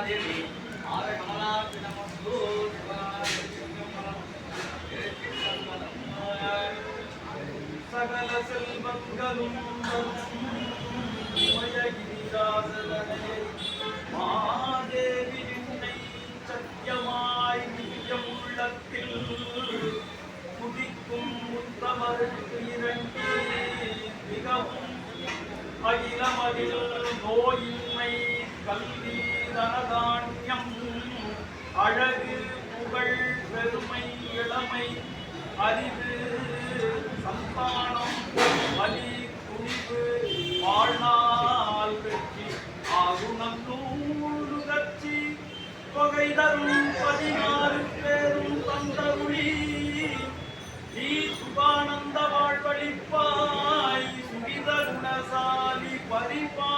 தேவி ஆர கமலாபி நமஸ்து சகல செல்வங்களும் மாதேவி என்னை சத்தியமாய் நித்தியம் உள்ளத்தில் துதிக்கும் உத்தமருக்கு மிகவும் அகிலமகில் நோயின்மை கல்வி இளமை அறிவு சந்தானம் வலி துணிவு வாழ்நாள் வெற்றி ஆகுணம் நூறு கட்சி தொகை தரும் பதினாறு பேரும் தந்தருளி நீ சுகானந்த வாழ்வழிப்பாய் சுகித குணசாலி பரிபாலி